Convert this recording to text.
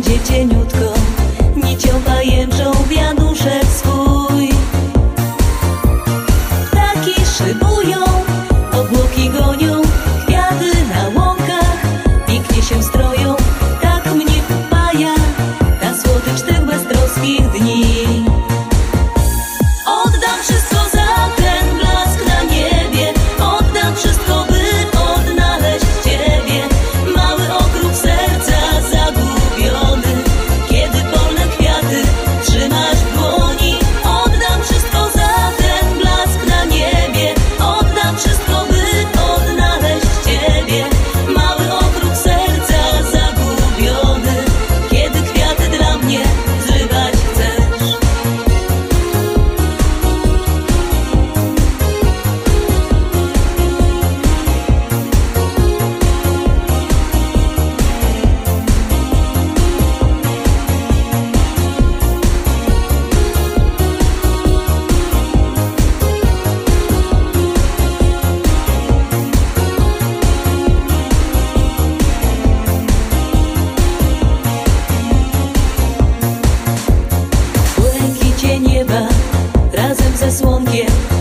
będzie cieniutko. Nicią pajęczą wianuszek swój. Taki szybko this won't give.